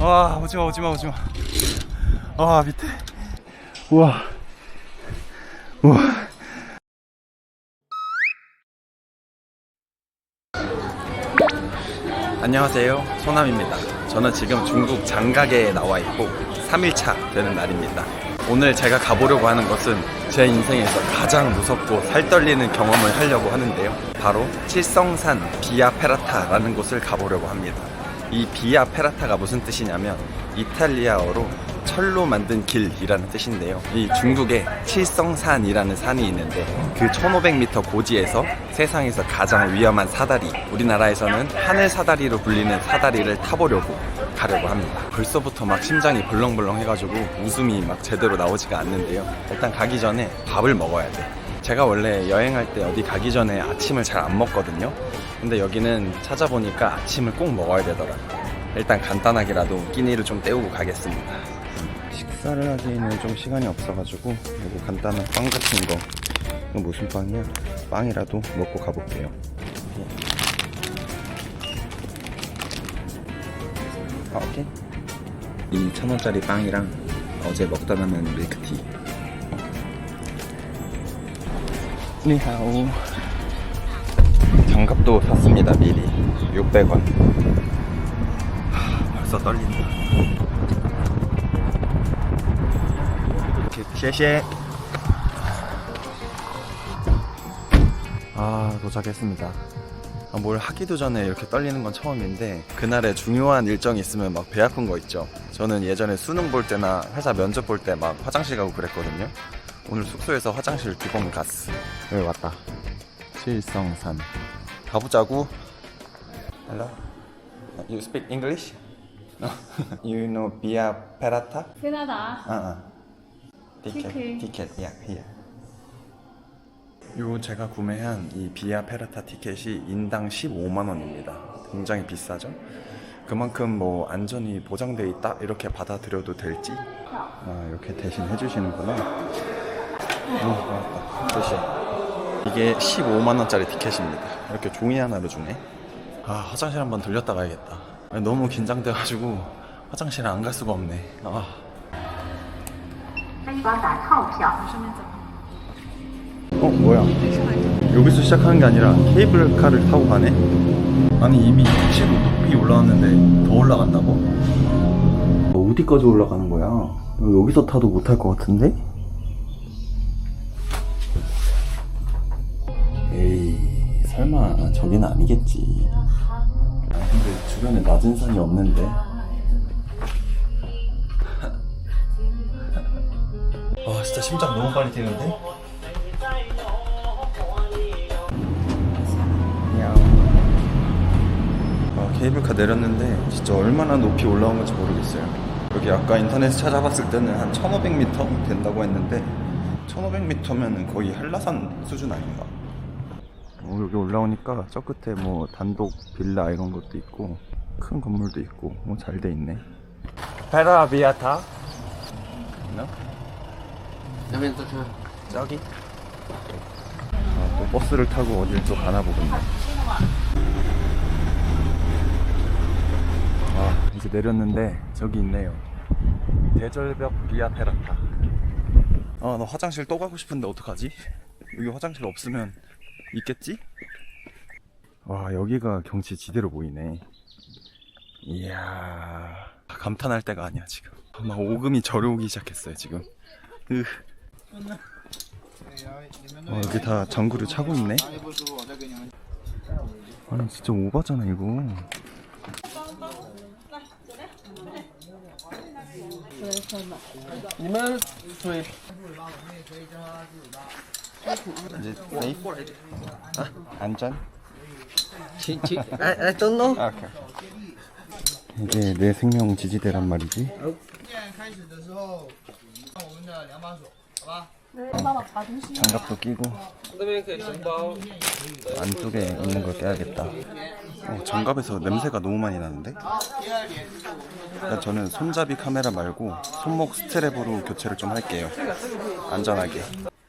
와 오지마 오지마 오지마. 와 밑에. 우와. 우와. 안녕하세요. 소남입니다. 저는 지금 중국 장가게에 나와 있고 3일차 되는 날입니다. 오늘 제가 가보려고 하는 것은 제 인생에서 가장 무섭고 살떨리는 경험을 하려고 하는데요. 바로 칠성산 비아 페라타라는 곳을 가보려고 합니다 이 비아 페라타가 무슨 뜻이냐면 이탈리아어로 철로 만든 길이라는 뜻인데요. 이 중국에 칠성산이라는 산이 있는데 그 1500m 고지에서 세상에서 가장 위험한 사다리, 우리나라에서는 하늘 사다리로 불리는 사다리를 타보려고 가려고 합니다. 벌써부터 막 심장이 벌렁벌렁 해가지고 웃음이 막 제대로 나오지가 않는데요. 일단 가기 전에 밥을 먹어야 돼. 제가 원래 여행할 때 어디 가기 전에 아침을 잘 안 먹거든요. 근데 여기는 찾아보니까 아침을 꼭 먹어야 되더라고요. 일단 간단하게라도 끼니를 좀 때우고 가겠습니다. 식사를 하기에는 좀 시간이 없어가지고 이거 간단한 빵 같은 거 이거 무슨 빵이야? 빵이라도 먹고 가볼게요. 아, 오케이. 이 천 원짜리 빵이랑 어제 먹다 남은 밀크티. 니하오. 장갑도 샀습니다 미리 600원. 벌써 떨린다. 谢谢.아 도착했습니다. 아, 뭘 하기도 전에 이렇게 떨리는 건 처음인데 그날에 중요한 일정이 있으면 막 배 아픈 거 있죠. 저는 예전에 수능 볼 때나 회사 면접 볼 때 막 화장실 가고 그랬거든요. 오늘 숙소에서 화장실 두 번 갔어. 여기 왔다. 칠성산. 가보자고. Hello. You speak English? No. you know Via Ferrata? 캐나다. 아, 아. 티켓, 티켓. 야, here. 요 제가 구매한 이 비아 페라타 티켓이 인당 15만 원입니다. 굉장히 비싸죠? 그만큼 뭐 안전이 보장돼 있다 이렇게 받아들여도 될지 아, 이렇게 대신 해주시는구나. 음, 고맙다. 이게 15만원짜리 티켓입니다. 이렇게 종이 하나로 주네. 아, 화장실 한번 들렸다 가야겠다. 아니, 너무 긴장돼가지고 화장실 안 갈 수가 없네. 아. 어, 뭐야. 여기서 시작하는 게 아니라 케이블카를 타고 가네? 아니, 이미 65높이 올라왔는데 더 올라간다고? 어디까지 올라가는 거야? 여기서 타도 못할 것 같은데? 설마 저기는 아니겠지 아 근데 주변에 낮은 산이 없는데 아 진짜 심장 너무 빨리 뛰는데? 아, 케이블카 내렸는데 진짜 얼마나 높이 올라온 건지 모르겠어요. 여기 아까 인터넷에 찾아봤을 때는 한 1500m 된다고 했는데 1500m면 거의 한라산 수준 아닌가? 어, 여기 올라오니까 저 끝에 뭐 단독 빌라 이런 것도 있고 큰 건물도 있고 뭐 잘 돼 있네. 페라비아타 있나? 저기. 아, 또 버스를 타고 어딜 또 가나 보군요. 아 이제 내렸는데 저기 있네요. 대절벽 비아페라타. 아나 화장실 또 가고 싶은데 어떡하지? 여기 화장실 없으면 있겠지? 와, 여기가 경치 지대로 보이네. 이야, 감탄할 때가 아니야, 지금. 막 오금이 저려오기 시작했어요, 지금. 으. 와, 여기 다 장구를 차고 있네. 아니 진짜 오바잖아 이거. 이 제 세이프? 아, 안전? 请请，哎哎，等等。 아, 오케이. 이게 내 생명 지지대란 말이지. 장갑도 끼고 那边可以承包。 안쪽에 있는 걸 껴야겠다. 어, 장갑에서 냄새가 너무 많이 나는데? 그러니까 저는 손잡이 카메라 말고 손목 스트랩으로 교체를 좀 할게요. 안전하게.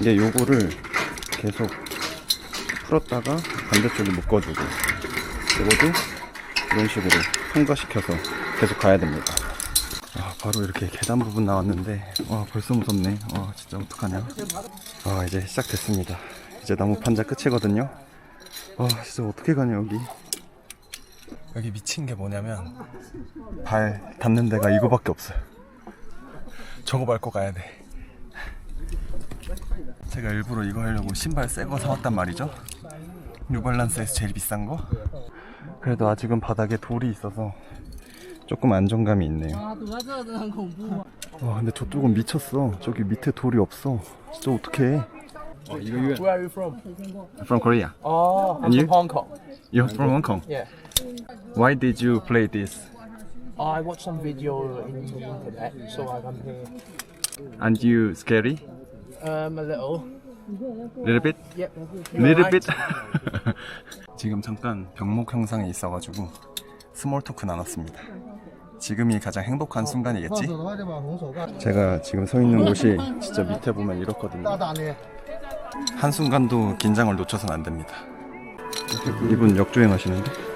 이제 요거를 계속 풀었다가 반대쪽에 묶어주고 요거도 이런 식으로 통과시켜서 계속 가야 됩니다. 아, 바로 이렇게 계단 부분 나왔는데, 와, 벌써 무섭네. 와, 진짜 어떡하냐. 아, 이제 시작됐습니다. 이제 나무 판자 끝이거든요. 와, 진짜 어떻게 가냐, 여기. 여기 미친 게 뭐냐면, 발 닿는 데가 이거밖에 없어요. 저거 밟고 가야 돼. 제가 일부러 이거 하려고 신발 새 거 사왔단 말이죠. 뉴발란스에서 제일 비싼 거. 그래도 아직은 바닥에 돌이 있어서 조금 안정감이 있네요. 와 근데 저쪽은 미쳤어. 저기 밑에 돌이 없어. 진짜 어떡해. Where are you from? From Korea. Oh, And you? Hong Kong. You're from Hong Kong. Yeah. Why did you play this? I watched some video in the internet, so I come here. And you scary? Um, a little. Little bit? Yep. Little bit. 지금 잠깐 병목 형상에 있어가지고 스몰 토크 나눴습니다. 지금이 가장 행복한 순간이겠지? 제가 지금 서 있는 곳이 진짜 밑에 보면 이렇거든요. 한 순간도 긴장을 놓쳐서는 안 됩니다. 이분 역주행 하시는데?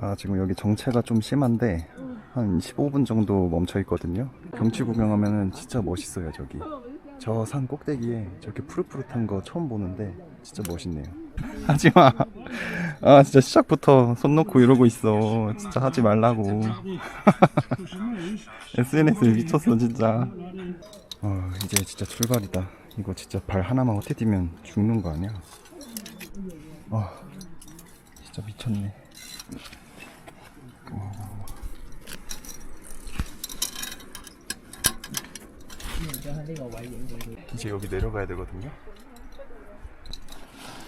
아, 지금 여기 정체가 좀 심한데 한 15분 정도 멈춰 있거든요. 경치 구경하면은 진짜 멋있어요, 저기. 저 산 꼭대기에 저렇게 푸릇푸릇한 거 처음 보는데 진짜 멋있네요. 하지 마. 아, 진짜 시작부터 손 놓고 이러고 있어. 진짜 하지 말라고. SNS에 미쳤어, 진짜. 어, 이제 진짜 출발이다. 이거 진짜 발 하나만 어떻게 뛰면 죽는 거 아니야? 어, 진짜 미쳤네. 이제 여기 내려가야 되거든요.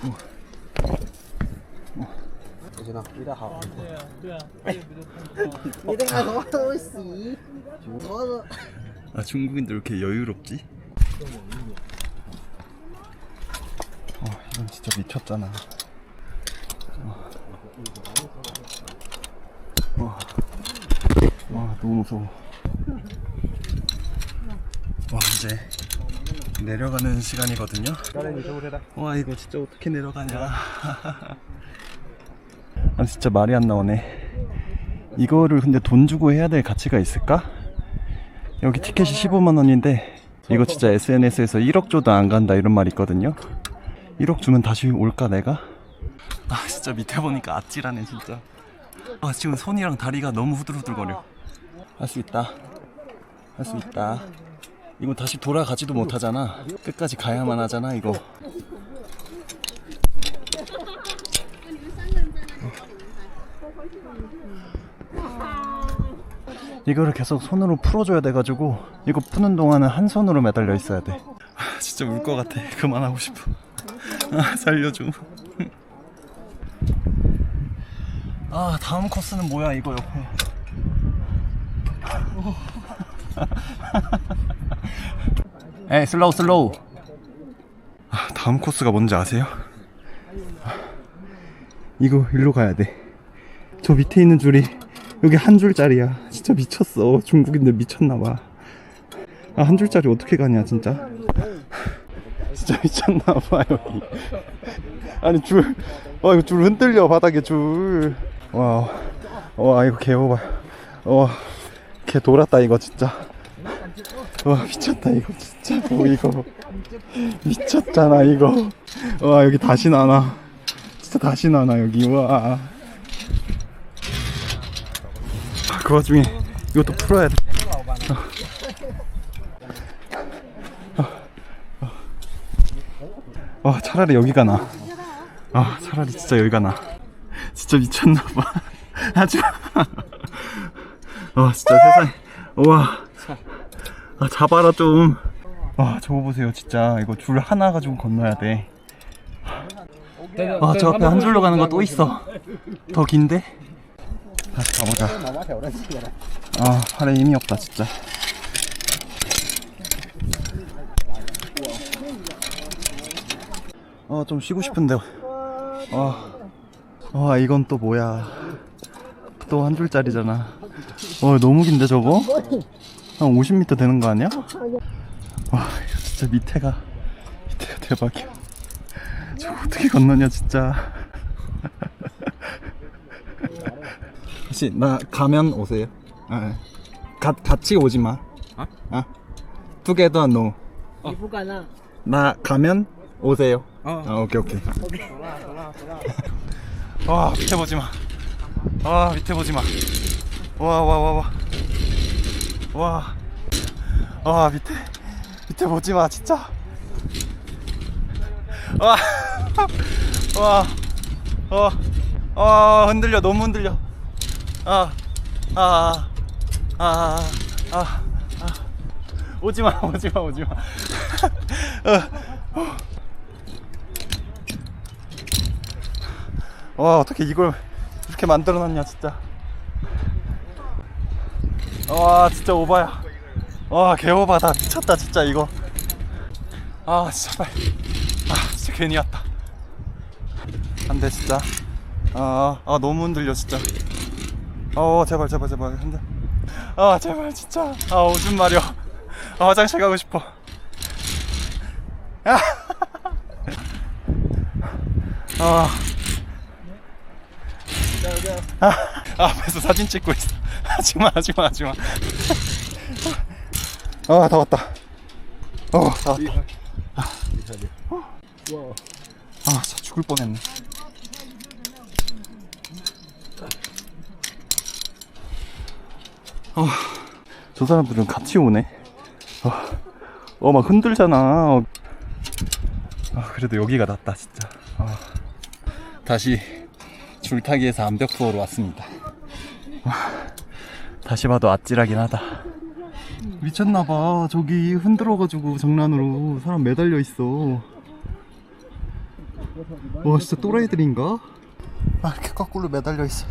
我知道，味道好。你这个头都洗，我都 아 중국인들 왜 이렇게 여유롭지? 어 이건 진짜 미쳤잖아. 어. 와, 와 너무 무서워. 와 이제 내려가는 시간이거든요. 와 이거 진짜 어떻게 내려가냐. 아 진짜 말이 안 나오네. 이거를 근데 돈 주고 해야 될 가치가 있을까? 여기 티켓이 15만 원인데 이거 진짜 SNS에서 1억 줘도 안 간다 이런 말 있거든요. 1억 주면 다시 올까 내가? 아 진짜 밑에 보니까 아찔하네 진짜. 아 지금 손이랑 다리가 너무 후들후들거려. 할 수 있다. 할 수 있다. 이거 다시 돌아가지도 못하잖아. 끝까지 가야만 하잖아 이거. 이거를 계속 손으로 풀어줘야 돼가지고 이거 푸는 동안은 한 손으로 매달려 있어야 돼. 아, 진짜 울 것 같아. 그만하고 싶어. 아, 살려줘. 아 다음 코스는 뭐야 이거 옆에. 에이 슬로우 슬로우. 아, 다음 코스가 뭔지 아세요? 이거 일로 가야 돼. 저 밑에 있는 줄이 여기 한 줄짜리야. 진짜 미쳤어. 중국인들 미쳤나봐. 아, 한 줄짜리 어떻게 가냐, 진짜. 진짜 미쳤나봐, 여기. 아니, 줄. 와, 이거 줄 흔들려, 바닥에 줄. 와, 와, 이거 개오바. 와, 개 돌았다, 이거 진짜. 와, 미쳤다, 이거 진짜. 뭐, 이거. 미쳤잖아, 이거. 와, 여기 다시 나나. 진짜 다시 나나, 여기. 와. 아, 그 와중에 이것도 풀어야 돼. 어. 어. 어, 차라리 여기가 나. 아, 차라리 진짜 여기가 나. 진짜 미쳤나봐. 하지마. 어, 진짜 세상. 우와. 아 잡아라 좀. 아 저거 보세요 진짜 이거 줄 하나 가지고 건너야 돼. 아저 앞에 한 줄로 가는 거 또 있어. 더 긴데? 다시 가보자. 아 팔에 힘이 없다 진짜. 아좀 쉬고 싶은데. 아, 아 이건 또 뭐야? 또 한 줄짜리잖아. 어 너무 긴데 저거? 한 50m 되는 거 아니야? 와 이거 진짜 밑에가 밑에가 대박이야. 저 어떻게 건너냐 진짜. 혹시 나 가면 오세요? 아, 아, 가, 같이 오지 마. 어? 아? together 이부가나. 어. 나 가면 오세요. 어. 아 오케이. 오케이. 와 밑에 보지 마와 밑에 보지 마와와와와. 와. 와 밑에 밑에 보지 마 진짜. 와. 와. 어. 어 흔들려 너무 흔들려. 아. 아. 아. 아. 아. 아. 오지 마 오지 마 오지 마. 어. 와 어떻게 이걸 이렇게 만들어놨냐 진짜 와 진짜 오바야. 와 개오바다 미쳤다 진짜 이거. 아 진짜 빨리. 아 진짜 괜히 왔다. 안돼 진짜. 아, 아 너무 흔들려 진짜. 어 제발 제발 제발 흔들 아 제발 진짜. 아 오줌 마려. 아 화장실 가고 싶어. 아, 아. 아, 앞에서 사진 찍고 있어. 하지마, 하지마, 하지마. 아, 다 왔다. 어, 다 왔다. 아, 아, 진짜 죽을 뻔했네. 아, 저 사람들은 같이 오네. 아, 어, 막 흔들잖아. 아, 그래도 여기가 낫다, 진짜. 아, 다시 줄타기에서 암벽 투어로 왔습니다. 와, 다시 봐도 아찔하긴 하다. 미쳤나봐. 저기 흔들어가지고 장난으로 사람 매달려 있어. 와, 진짜 또라이들인가? 아, 이렇게 거꾸로 매달려 있어.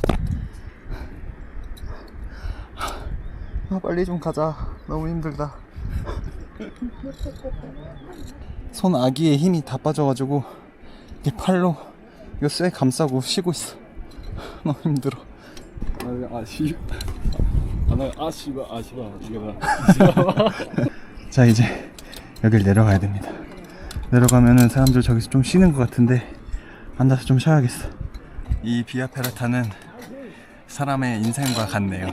아, 빨리 좀 가자. 너무 힘들다. 손 아기의 힘이 다 빠져가지고 이 팔로 이거 쇠 감싸고 쉬고 있어. 너무 힘들어. 아 시 아나 아시바 아시바 이거다 자 이제 여길 내려가야 됩니다. 내려가면은 사람들 저기서 좀 쉬는 것 같은데 앉아서 좀 쉬어야겠어. 이 비아페라타는 사람의 인생과 같네요.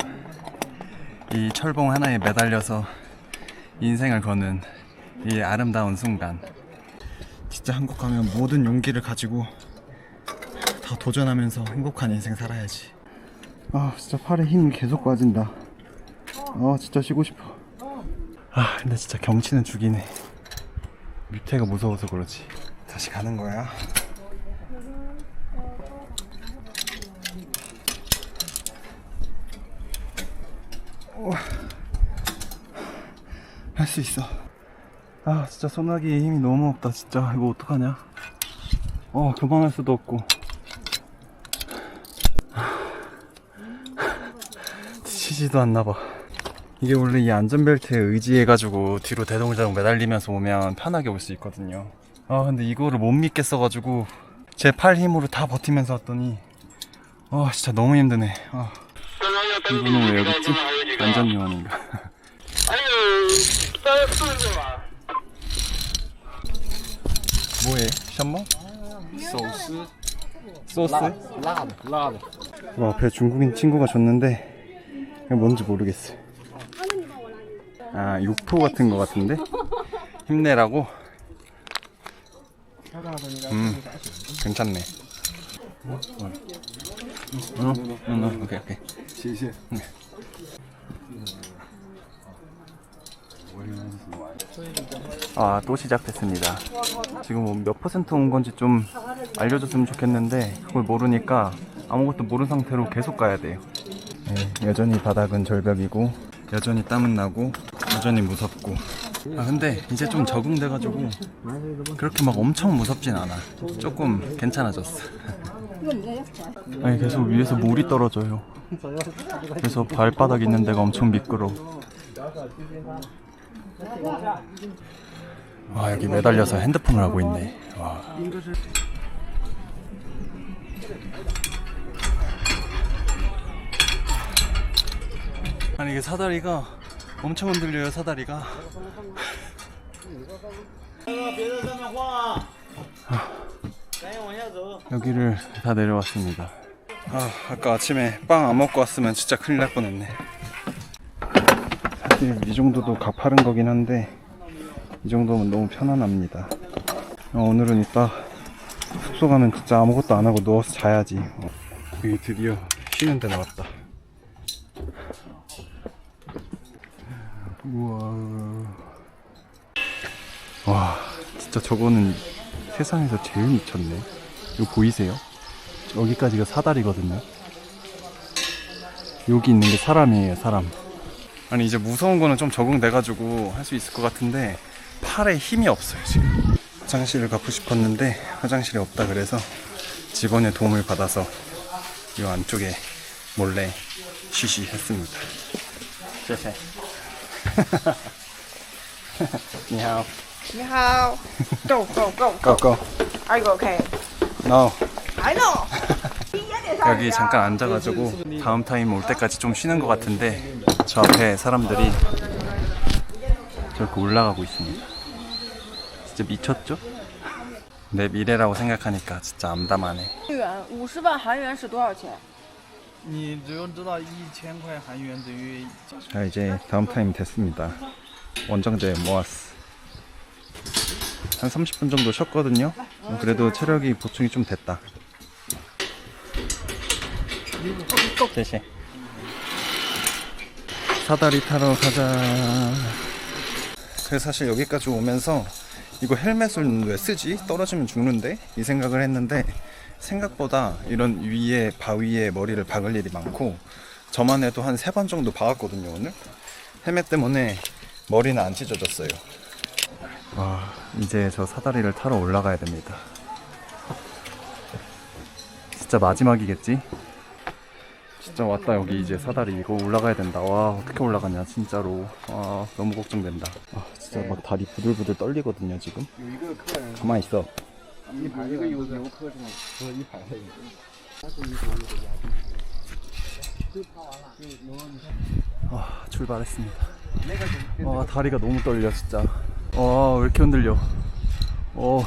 이 철봉 하나에 매달려서 인생을 거는 이 아름다운 순간. 진짜 한국 가면 모든 용기를 가지고 다 도전하면서 행복한 인생 살아야지. 아 진짜 팔에 힘이 계속 빠진다. 아 진짜 쉬고 싶어. 아 근데 진짜 경치는 죽이네. 밑에가 무서워서 그러지. 다시 가는 거야. 할 수 있어. 아 진짜 소나기에 힘이 너무 없다 진짜 이거 어떡하냐. 어 그만할 수도 없고. 지치지도 않나 봐. 이게 원래 이 안전벨트에 의지해가지고 뒤로 대동대동 매달리면서 오면 편하게 올 수 있거든요. 아 근데 이거를 못 믿겠어가지고 제 팔 힘으로 다 버티면서 왔더니 아 진짜 너무 힘드네. 아. 이거는 왜 여기 있지? 안전요원인가? 뭐해? 샴모? 소스? 소스? 라드 라드 와 어, 앞에 중국인 친구가 줬는데 뭔지 모르겠어요 아, 육포 같은 거 같은데? 힘내라고? 음, 괜찮네. 어, 어, 어, 오케이, 오케이. 谢谢 아, 또 시작됐습니다. 지금 뭐몇 퍼센트 온 건지 좀 알려줬으면 좋겠는데 그걸 모르니까 아무것도 모르는 상태로 계속 가야 돼요. 네, 여전히 바닥은 절벽이고 여전히 땀은 나고 여전히 무섭고. 아 근데 이제 좀 적응돼가지고 그렇게 막 엄청 무섭진 않아. 조금 괜찮아졌어. 아니 계속 위에서 물이 떨어져요. 그래서 발바닥 있는 데가 엄청 미끄러 와 여기 매달려서 핸드폰을 하고 있네. 와. 아니 이게 사다리가 엄청 흔들려요 사다리가. 여기를 다 내려왔습니다. 아 아까 아침에 빵 안 먹고 왔으면 진짜 큰일 날 뻔했네. 사실 이 정도도 가파른 거긴 한데 이 정도면 너무 편안합니다. 어, 오늘은 이따 숙소 가면 진짜 아무것도 안 하고 누워서 자야지. 어, 드디어 쉬는 데 나왔다 우와. 와, 진짜 저거는 세상에서 제일 미쳤네. 이거 보이세요? 여기까지가 사다리거든요. 여기 있는 게 사람이에요, 사람. 아니, 이제 무서운 거는 좀 적응돼가지고 할 수 있을 것 같은데, 팔에 힘이 없어요, 지금. 화장실을 가고 싶었는데, 화장실이 없다 그래서 직원의 도움을 받아서 이 안쪽에 몰래 쉬쉬 했습니다. 谢谢。你好你好，Go go go， ，Go Go Are you okay? No I know. 여기 잠깐 앉아가지고 다음 타임 올 때까지 좀 쉬는 것 같은데 저 앞에 사람들이 저렇게 올라가고 있습니다 진짜 미쳤죠? 내 미래라고 생각하니까 진짜 암담하네 元五十万韩元是多少钱？ 你只用知道一千块韩元等于 자 이제 다음 타임 됐습니다 원정대 모았어 한 30분 정도 쉬었거든요 어, 그래도 체력이 보충이 좀 됐다 대신 사다리 타러 가자 그래서 사실 여기까지 오면서 이거 헬멧을 왜 쓰지? 떨어지면 죽는데? 이 생각을 했는데 생각보다 이런 위에 바위에 머리를 박을 일이 많고 저만 해도 한 세 번 정도 박았거든요 오늘. 헬멧 때문에 머리는 안 찢어졌어요. 와 이제 저 사다리를 타러 올라가야 됩니다. 진짜 마지막이겠지? 진짜 왔다 여기 이제 사다리. 이거 올라가야 된다. 와 어떻게 올라가냐 진짜로. 와 너무 걱정된다. 아 진짜 막 다리 부들부들 떨리거든요 지금. 가만히 있어 아 출발했습니다. 와 다리가 너무 떨려 진짜. 와왜 이렇게 흔들려? 어,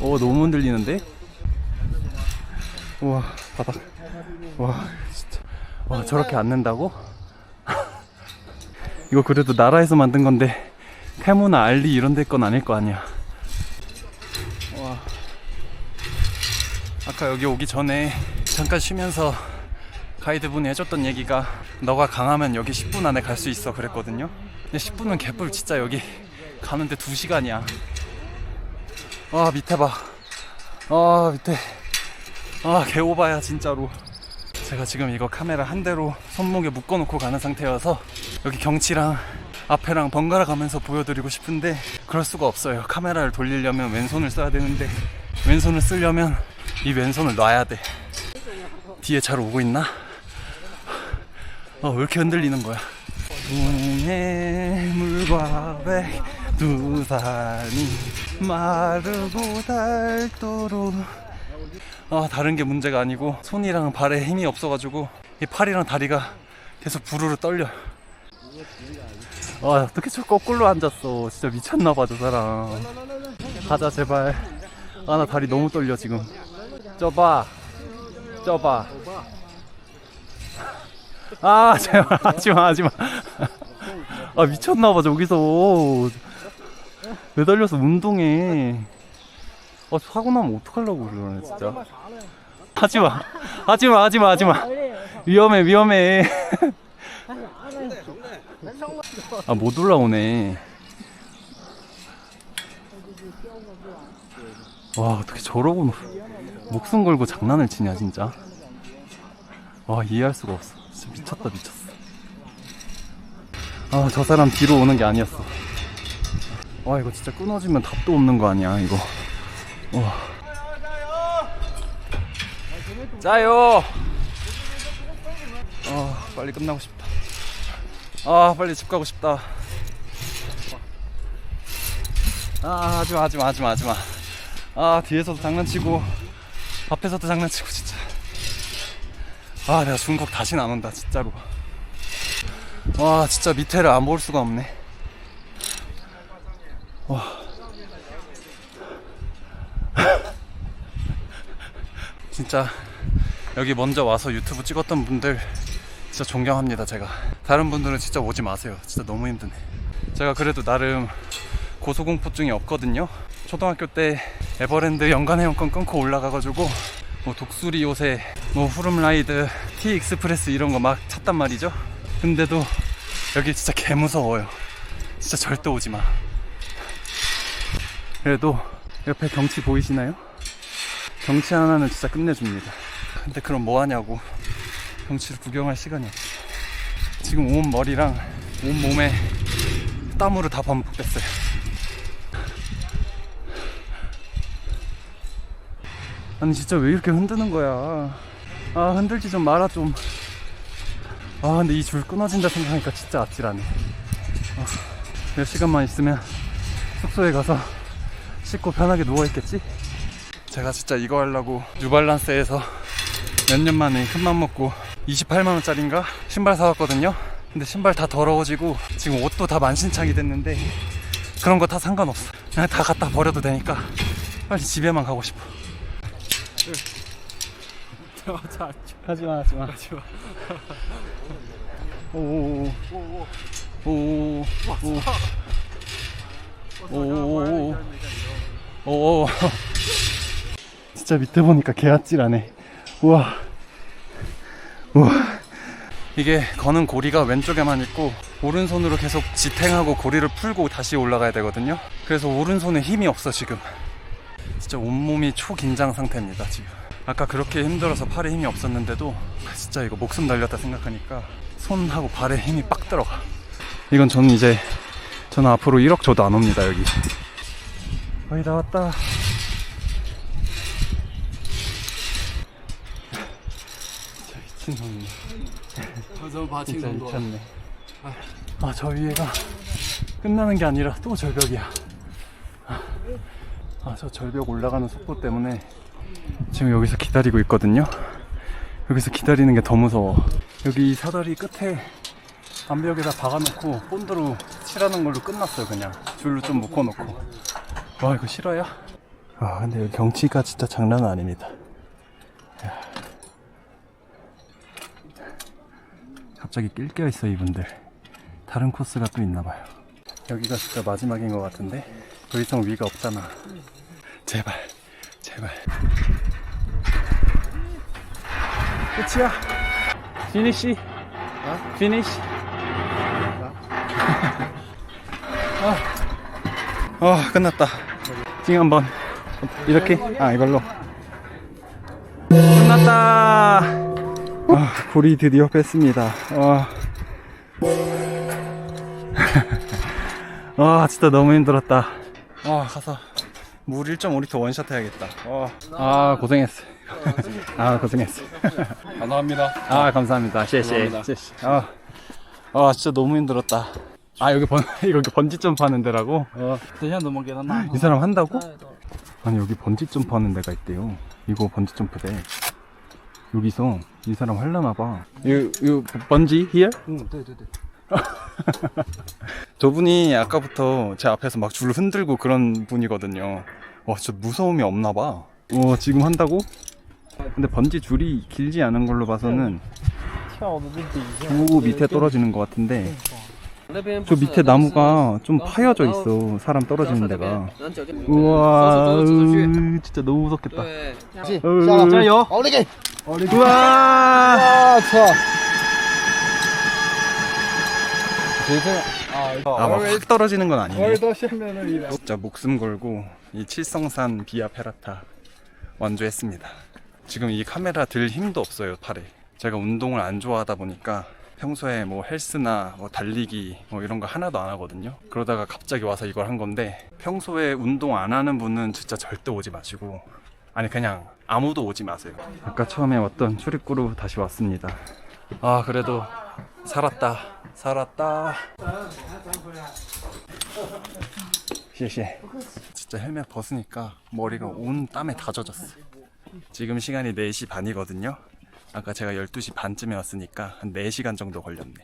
어 너무 흔들리는데? 우와 바닥. 와 진짜. 와 저렇게 앉는다고? 이거 그래도 나라에서 만든 건데 테무나 알리 이런 데 건 아닐 거 아니야 아까 여기 오기 전에 잠깐 쉬면서 가이드분이 해줬던 얘기가 너가 강하면 여기 10분 안에 갈 수 있어 그랬거든요. 근데 10분은 개뿔 진짜 여기 가는데 2시간이야. 아 밑에 봐아 밑에. 아 개오바야 진짜로. 제가 지금 이거 카메라 한 대로 손목에 묶어놓고 가는 상태여서 여기 경치랑 앞에랑 번갈아 가면서 보여드리고 싶은데 그럴 수가 없어요. 카메라를 돌리려면 왼손을 써야 되는데 왼손을 쓰려면 이 왼손을 놔야 돼. 뒤에 잘 오고 있나? 어, 왜 이렇게 흔들리는 거야? 동해 물과 백 두 산이 마르고 닳도록. 아 다른 게 문제가 아니고 손이랑 발에 힘이 없어가지고 이 팔이랑 다리가 계속 부르르 떨려. 아 어떻게 저 거꾸로 앉았어? 진짜 미쳤나봐 저 사람. 가자 제발. 아 나 다리 너무 떨려 지금 쪄봐. 쪄봐. 아 제발 하지마 하지마. 아 미쳤나봐 저기서. 매달려서 운동해. 아 사고 나면 어떡하려고 그러네 진짜. 하지마. 하지마 하지마 하지마. 위험해 위험해. 아 못 올라오네. 와 어떻게 저러고 목숨 걸고 장난을 치냐 진짜 와 이해할 수가 없어 진짜 미쳤다 미쳤어 아, 저 사람 뒤로 오는 게 아니었어. 와, 이거 진짜 끊어지면 답도 없는 거 아니야, 이거. 와. 짜요! 아, 빨리 끝나고 싶다. 아, 빨리 집 가고 싶다. 아, 하지마, 하지마, 하지마, 하지마. 아, 뒤에서도 장난치고, 앞에서도 장난치고, 진짜. 아, 내가 중국 다시는 안 온다, 진짜로. 와, 진짜 밑에를 안 볼 수가 없네. 와. 진짜 여기 먼저 와서 유튜브 찍었던 분들 진짜 존경합니다 제가 다른 분들은 진짜 오지 마세요 진짜 너무 힘드네 제가 그래도 나름 고소공포증이 없거든요 초등학교 때 에버랜드 연간 회원권 끊고 올라가가지고 뭐 독수리 요새 뭐 후룸라이드 T 익스프레스 이런 거 막 찾단 말이죠 근데도 여기 진짜 개 무서워요 진짜 절대 오지 마 그래도 옆에 경치 보이시나요? 경치 하나는 진짜 끝내줍니다. 근데 그럼 뭐 하냐고. 경치를 구경할 시간이 없어. 지금 온 머리랑 온 몸에 땀으로 다 반복됐어요. 아니 진짜 왜 이렇게 흔드는 거야? 아 흔들지 좀 마라 좀. 아 근데 이 줄 끊어진다 생각하니까 진짜 아찔하네. 아, 몇 시간만 있으면 숙소에 가서 씻고 편하게 누워있겠지? 제가 진짜 이거 하려고 뉴발란스에서 몇 년 만에 큰맘 먹고 28만원짜리인가? 신발 사왔거든요? 근데 신발 다 더러워지고 지금 옷도 다 만신창이 됐는데 그런 거 다 상관없어 그냥 다 갖다 버려도 되니까 빨리 집에만 가고 싶어 하지마 하지마. 하지마. 오오오. 오오오 오오오 오. 진짜 밑에 보니까 개아찔하네. 우와. 우와. 이게 거는 고리가 왼쪽에만 있고 오른손으로 계속 지탱하고 고리를 풀고 다시 올라가야 되거든요. 그래서 오른손에 힘이 없어 지금 진짜 온몸이 초긴장 상태입니다 지금. 아까 그렇게 힘들어서 팔에 힘이 없었는데도 진짜 이거 목숨 날렸다 생각하니까 손하고 발에 힘이 빡 들어가. 이건 저는 이제 저는 앞으로 1억 줘도 안 옵니다 여기. 거의 다 왔다. 미친놈이네 진짜 미쳤네. 아, 아저 위에가 끝나는 게 아니라 또 절벽이야. 아. 저 절벽 올라가는 속도 때문에 지금 여기서 기다리고 있거든요. 여기서 기다리는 게 더 무서워. 여기 이 사다리 끝에 암벽에다 박아놓고 본드로 칠하는 걸로 끝났어요 그냥. 줄로 좀 묶어놓고. 와 이거 실화야? 아 근데 여기 경치가 진짜 장난 아닙니다. 야. 갑자기 낄겨 있어 이분들. 다른 코스가 또 있나봐요. 여기가 진짜 마지막인 것 같은데 더 이상 위가 없잖아. 제발 제발. 끝이야. 피니시 어? 피니시 아. 아 끝났다. 지금 한번. 이렇게? 아 이걸로. 끝났다. 아, 고리 드디어 뺐습니다. 와. 아 진짜 너무 힘들었다. 아 가서 물 1.5리터 원샷 해야겠다. 어. 아 고생했어. 아, 아 고생했어. 감사합니다. 아 감사합니다. 셰셰. 아, 어. 아 진짜 너무 힘들었다. 아 여기 번 이거 번지 점프 하는 데라고? 대신 넘어게 하나. 이 사람 한다고? 네, 네. 아니 여기 번지 점프 하는 데가 있대요. 이거 번지 점프대. 여기서 이 사람 할라나 봐. 이 이 번지 here? 응, 네, 네, 네. 저 분이 아까부터 제 앞에서 막 줄을 흔들고 그런 분이거든요. 와, 진짜 무서움이 없나 봐. 와, 지금 한다고? 근데 번지 줄이 길지 않은 걸로 봐서는 주 밑에 떨어지는 것 같은데 저 밑에 나무가 좀 파여져 있어 사람 떨어지는 데가 우와 진짜 너무 무섭겠다 으, 으, 우와 아, 좋아 아막 아, 확 떨어지는 건 아니네요 어, 진짜 목숨 걸고 이 칠성산 비아 페라타 완주했습니다. 지금 이 카메라 들 힘도 없어요 팔에. 제가 운동을 안 좋아하다 보니까 평소에 뭐 헬스나 뭐 달리기 뭐 이런 거 하나도 안 하거든요. 그러다가 갑자기 와서 이걸 한 건데 평소에 운동 안 하는 분은 진짜 절대 오지 마시고 아니 그냥 아무도 오지 마세요. 아까 처음에 왔던 출입구로 다시 왔습니다. 아 그래도 살았다 살았다. 진짜 헬멧 벗으니까 머리가 온 땀에 다 젖었어. 지금 시간이 4시 반이거든요. 아까 제가 12시 반쯤에 왔으니까 한 4시간 정도 걸렸네.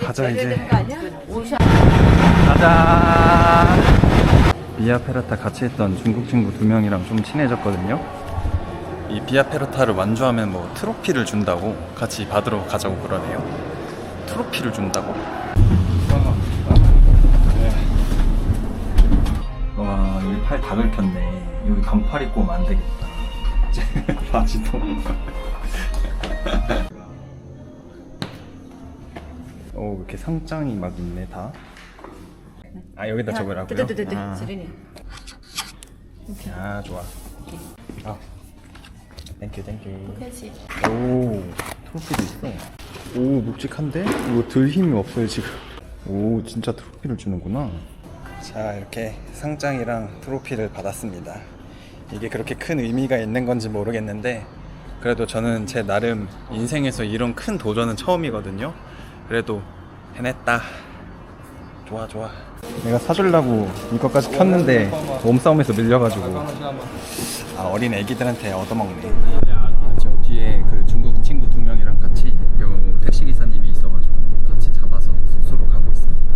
가자 이제. 가자. 비아페라타 같이 했던 중국 친구 두 명이랑 좀 친해졌거든요. 이 비아페르타를 완주하면 뭐 트로피를 준다고 같이 받으러 가자고 그러네요. 트로피를 준다고? 와 여기 팔 다 긁혔네. 여기 반팔 입고 오면 안 되겠다. 바지도. 오 이렇게 상장이 막 있네 다. 아 여기다 적으라고요? 아. 아 좋아. 아 땡큐 땡큐. 오 트로피도 있어. 오 묵직한데? 이거 들 힘이 없어요 지금. 오 진짜 트로피를 주는구나. 자 이렇게 상장이랑 트로피를 받았습니다. 이게 그렇게 큰 의미가 있는 건지 모르겠는데 그래도 저는 제 나름 인생에서 이런 큰 도전은 처음이거든요. 그래도 해냈다. 좋아 좋아. 내가 사주려고 이것까지 켰는데 몸싸움에서 밀려가지고 아, 어린 애기들한테 얻어먹네. 아, 저 뒤에 그 중국 친구 두 명이랑 같이 요 택시 기사님이 있어가지고 같이 잡아서 숙소로 가고 있습니다.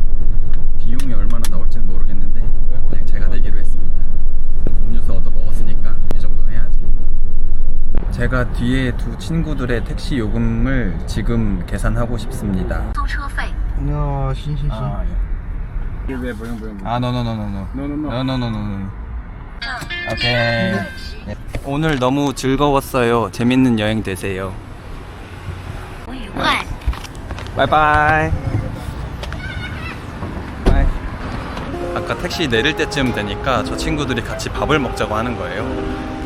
비용이 얼마나 나올지는 모르겠는데 그냥 제가 내기로 했습니다. 음료수 얻어 먹었으니까 이 정도는 해야지. 제가 뒤에 두 친구들의 택시 요금을 지금 계산하고 싶습니다. 哦，行行行。 아, 예. 아, 노노노노노. 노노노노노노. 오케이. 네. 오늘 너무 즐거웠어요. 재밌는 여행 되세요. 바이바이. 바이. 아까 택시 내릴 때쯤 되니까 저 친구들이 같이 밥을 먹자고 하는 거예요.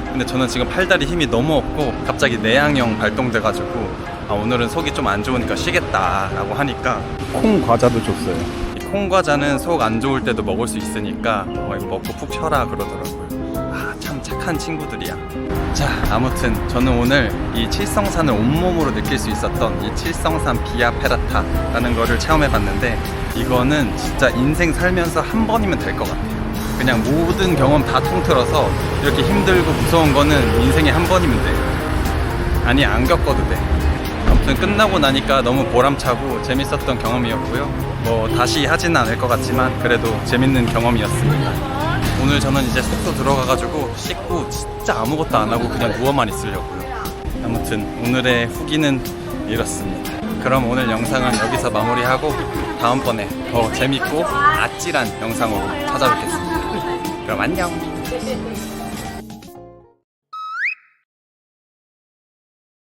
근데 저는 지금 팔다리 힘이 너무 없고 갑자기 내향형 발동돼가지고 아, 오늘은 속이 좀 안 좋으니까 쉬겠다라고 하니까 콩 과자도 줬어요. 이콩 과자는 속 안 좋을 때도 먹을 수 있으니까 어, 먹고 푹 쉬어라 그러더라고요. 아, 참 착한 친구들이야. 자, 아무튼 저는 오늘 이 칠성산을 온몸으로 느낄 수 있었던 이 칠성산 비아 페라타라는 거를 체험해 봤는데 이거는 진짜 인생 살면서 한 번이면 될 것 같아요. 그냥 모든 경험 다 통틀어서 이렇게 힘들고 무서운 거는 인생에 한 번이면 돼요. 아니 안 겪어도 돼. 아무튼 끝나고 나니까 너무 보람차고 재밌었던 경험이었고요. 뭐 다시 하지는 않을 것 같지만 그래도 재밌는 경험이었습니다. 오늘 저는 이제 숙소 들어가가지고 씻고 진짜 아무것도 안 하고 그냥 누워만 있으려고요. 아무튼 오늘의 후기는 이렇습니다. 그럼 오늘 영상은 여기서 마무리하고 다음번에 더 재밌고 아찔한 영상으로 찾아뵙겠습니다. 그럼 안녕.